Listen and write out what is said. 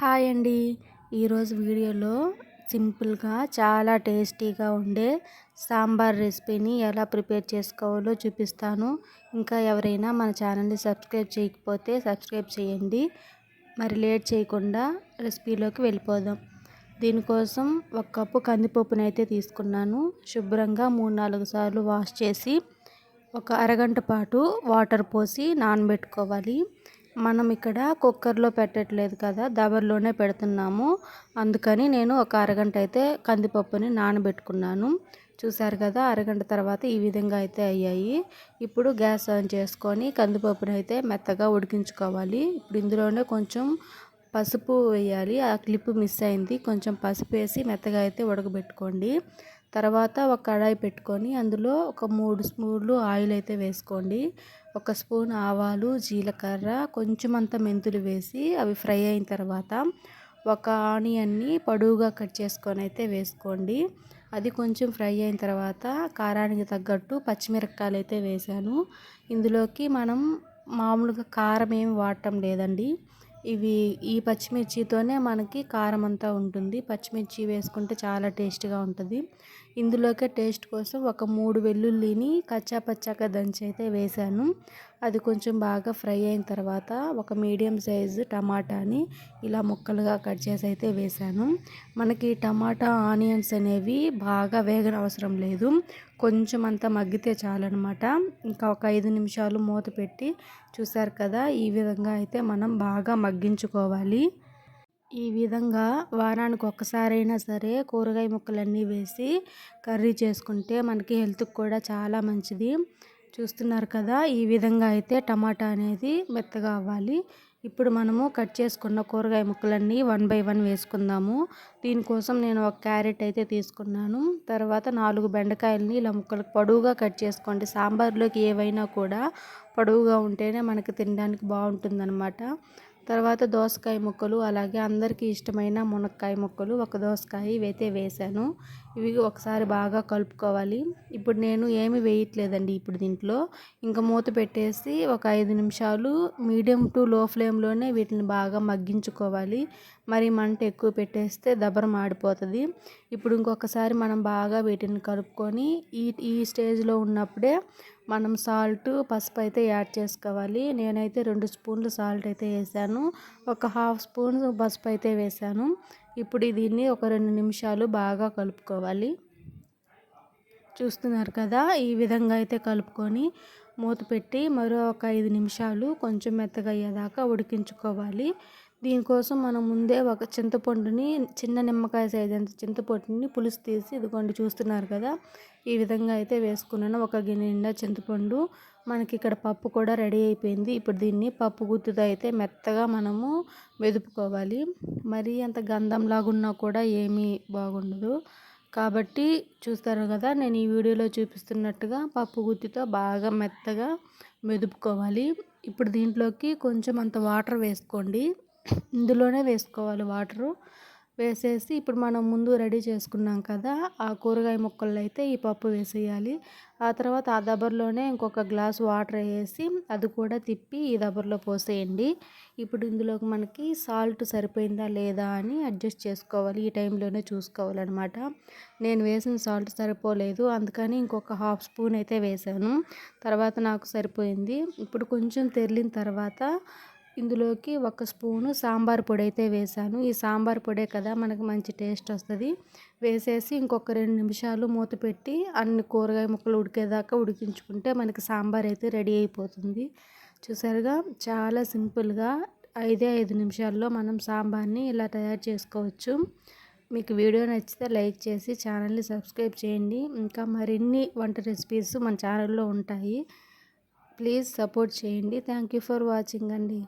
Hi అండి. ఈరోజు వీడియోలో సింపుల్గా చాలా టేస్టీగా ఉండే సాంబార్ రెసిపీని ఎలా ప్రిపేర్ చేసుకోవాలో చూపిస్తాను. ఇంకా ఎవరైనా మన ఛానల్ని సబ్స్క్రైబ్ చేయకపోతే సబ్స్క్రైబ్ చేయండి. మరి లేట్ చేయకుండా రెసిపీలోకి వెళ్ళిపోదాం. దీనికోసం ఒక కప్పు కందిపప్పును అయితే తీసుకున్నాను. శుభ్రంగా మూడు నాలుగు సార్లు వాష్ చేసి ఒక అరగంట పాటు వాటర్ పోసి నానబెట్టుకోవాలి. మనం ఇక్కడ కుక్కర్లో పెట్టట్లేదు కదా దబర్లోనే పెడుతున్నాము. అందుకని నేను ఒక అరగంట అయితే కందిపప్పుని నానబెట్టుకున్నాను. చూసారు కదా అరగంట తర్వాత ఈ విధంగా అయితే అయ్యాయి. ఇప్పుడు గ్యాస్ ఆన్ చేసుకొని కందిపప్పుని అయితే మెత్తగా ఉడికించుకోవాలి. ఇప్పుడు ఇందులోనే కొంచెం పసుపు వేయాలి. ఆ క్లిప్ మిస్ అయింది. కొంచెం పసుపు వేసి మెత్తగా అయితే ఉడకబెట్టుకోండి. తర్వాత ఒక కడాయి పెట్టుకొని అందులో ఒక మూడు స్పూన్లు ఆయిల్ అయితే వేసుకోండి. ఒక స్పూన్ ఆవాలు జీలకర్ర కొంచెం అంత మెంతులు వేసి అవి ఫ్రై అయిన తర్వాత ఒక ఆనియన్ని పొడవుగా కట్ చేసుకొని అయితే వేసుకోండి. అది కొంచెం ఫ్రై అయిన తర్వాత కారానికి తగ్గట్టు పచ్చిమిరపకాయలు అయితే వేసాను. ఇందులోకి మనం మామూలుగా కారం ఏమి వాడటం లేదండి. ఇవి ఈ పచ్చిమిర్చితోనే మనకి కారం అంతా ఉంటుంది. పచ్చిమిర్చి వేసుకుంటే చాలా టేస్ట్గా ఉంటుంది. ఇందులోకే టేస్ట్ కోసం ఒక మూడు వెల్లుల్లిని కచ్చా పచ్చాగా దంచి అయితే వేసాను అది కొంచెం బాగా ఫ్రై అయిన తర్వాత ఒక మీడియం సైజు టమాటాని ఇలా ముక్కలుగా కట్ చేసి అయితే వేసాను మనకి టమాటా ఆనియన్స్ అనేవి బాగా వేగన అవసరం లేదు. కొంచెం అంతా మగ్గితే చాలన్నమాట ఇంకా ఒక ఐదు నిమిషాలు మూత పెట్టి చూసారు కదా ఈ విధంగా అయితే మనం బాగా మగ్గించుకోవాలి. ఈ విధంగా వారానికి ఒక్కసారైనా సరే కూరగాయ ముక్కలన్నీ వేసి కర్రీ చేసుకుంటే మనకి హెల్త్కి కూడా చాలా మంచిది. చూస్తున్నారు కదా ఈ విధంగా అయితే టమాటా అనేది మెత్తగా అవ్వాలి. ఇప్పుడు మనము కట్ చేసుకున్న కూరగాయ ముక్కలన్నీ వన్ బై వన్ వేసుకుందాము. దీనికోసం నేను ఒక క్యారెట్ అయితే తీసుకున్నాను. తర్వాత నాలుగు బెండకాయలని ఇలా ముక్కలు పొడవుగా కట్ చేసుకోండి. సాంబార్లోకి ఏవైనా కూడా పొడవుగా ఉంటేనే మనకి తినడానికి బాగుంటుందన్నమాట. తర్వాత దోసకాయ ముక్కలు అలాగే అందరికీ ఇష్టమైన మునక్కాయ ముక్కలు. ఒక దోసకాయ ఇవైతే వేసాను ఇవి ఒకసారి బాగా కలుపుకోవాలి. ఇప్పుడు నేను ఏమి వేయట్లేదండి ఇప్పుడు దీంట్లో. ఇంకా మూత పెట్టేసి ఒక ఐదు నిమిషాలు మీడియం టు లో ఫ్లేమ్లోనే వీటిని బాగా మగ్గించుకోవాలి. మరి మంట ఎక్కువ పెట్టేస్తే దబరం ఆడిపోతుంది ఇప్పుడు ఇంకొకసారి మనం బాగా వీటిని కలుపుకొని ఈ ఈ స్టేజ్లో ఉన్నప్పుడే మనం సాల్ట్ పసుపు అయితే యాడ్ చేసుకోవాలి. నేనైతే రెండు స్పూన్లు సాల్ట్ అయితే వేసాను. ఒక హాఫ్ స్పూన్ పసుపు అయితే వేసాను. ఇప్పుడు దీన్ని ఒక రెండు నిమిషాలు బాగా కలుపుకోవాలి. చూస్తున్నారు కదా ఈ విధంగా అయితే కలుపుకొని మూత పెట్టి మరో ఒక ఐదు నిమిషాలు కొంచెం మెత్తగా అయ్యేదాకా ఉడికించుకోవాలి. దీనికోసం మనం ముందే ఒక చింతపండుని చిన్న నిమ్మకాయ సైజ్ అంత చింతపండుని పులుసు తీసి ఇదిగోండి చూస్తున్నారు కదా ఈ విధంగా అయితే వేసుకున్నాను. ఒక గిన్నె నిండా చింతపండు మనకి ఇక్కడ పప్పు కూడా రెడీ అయిపోయింది. ఇప్పుడు దీన్ని పప్పు గుత్తుతో అయితే మెత్తగా మనము వెదుపుకోవాలి మరీ అంత గంధంలాగున్నా కూడా ఏమీ బాగుండదు. కాబట్టి చూస్తారు కదా నేను ఈ వీడియోలో చూపిస్తున్నట్టుగా పప్పు గుత్తితో బాగా మెత్తగా మెదుపుకోవాలి. ఇప్పుడు దీంట్లోకి కొంచెం అంత వాటర్ వేసుకోండి. ఇందులోనే వేసుకోవాలి వాటరు. వేసేసి ఇప్పుడు మనం ముందు రెడీ చేసుకున్నాం కదా ఆ కూరగాయ ముక్కల్లో అయితే ఈ పప్పు వేసేయాలి. ఆ తర్వాత ఆ దబర్లోనే ఇంకొక గ్లాస్ వాటర్ వేసి అది కూడా తిప్పి ఈ దబర్లో పోసేయండి. ఇప్పుడు ఇందులోకి మనకి సాల్ట్ సరిపోయిందా లేదా అని అడ్జస్ట్ చేసుకోవాలి. ఈ టైంలోనే చూసుకోవాలన్నమాట. నేను వేసిన సాల్ట్ సరిపోలేదు అందుకని ఇంకొక హాఫ్ స్పూన్ అయితే వేసాను. తర్వాత నాకు సరిపోయింది. ఇప్పుడు కొంచెం తెరిలిన తర్వాత ఇందులోకి ఒక స్పూను సాంబార్ పొడి అయితే వేసాను ఈ సాంబార్ పొడే కదా మనకు మంచి టేస్ట్ వస్తుంది. వేసేసి ఇంకొక రెండు నిమిషాలు మూత పెట్టి అన్ని కూరగాయ ముక్కలు ఉడికేదాకా ఉడికించుకుంటే మనకి సాంబార్ అయితే రెడీ అయిపోతుంది. చూసారుగా? చాలా సింపుల్గా ఐదే ఐదు నిమిషాల్లో మనం సాంబార్ని ఇలా తయారు చేసుకోవచ్చు. మీకు వీడియో నచ్చితే లైక్ చేసి ఛానల్ని సబ్స్క్రైబ్ చేయండి. ఇంకా మరిన్ని వంట రెసిపీస్ మన ఛానల్లో ఉంటాయి. ప్లీజ్ సపోర్ట్ చేయండి. థ్యాంక్ యూ ఫర్ వాచింగ్ అండి.